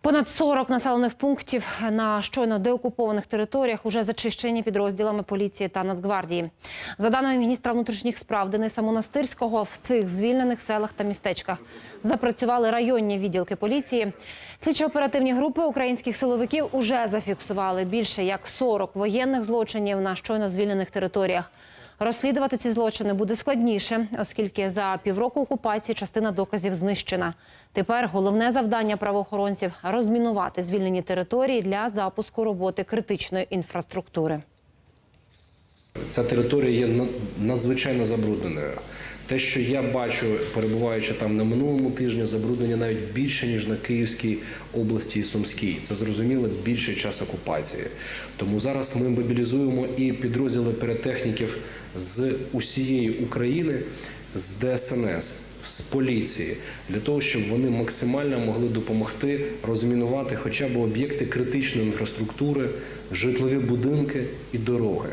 Понад 40 населених пунктів на щойно деокупованих територіях уже зачищені підрозділами поліції та Нацгвардії. За даними міністра внутрішніх справ Дениса Монастирського, в цих звільнених селах та містечках запрацювали районні відділки поліції. Слідчо-оперативні групи українських силовиків уже зафіксували більше як 40 воєнних злочинів на щойно звільнених територіях. Розслідувати ці злочини буде складніше, оскільки за півроку окупації частина доказів знищена. Тепер головне завдання правоохоронців розмінувати звільнені території для запуску роботи критичної інфраструктури. Ця територія є надзвичайно забрудненою. Те, що я бачу, перебуваючи там на минулому тижні, забруднення навіть більше ніж на Київській області і Сумській. Це зрозуміло більший час окупації. Тому зараз ми мобілізуємо і підрозділи піротехніків з усієї України, з ДСНС. З поліції для того, щоб вони максимально могли допомогти розмінувати хоча б об'єкти критичної інфраструктури, житлові будинки і дороги.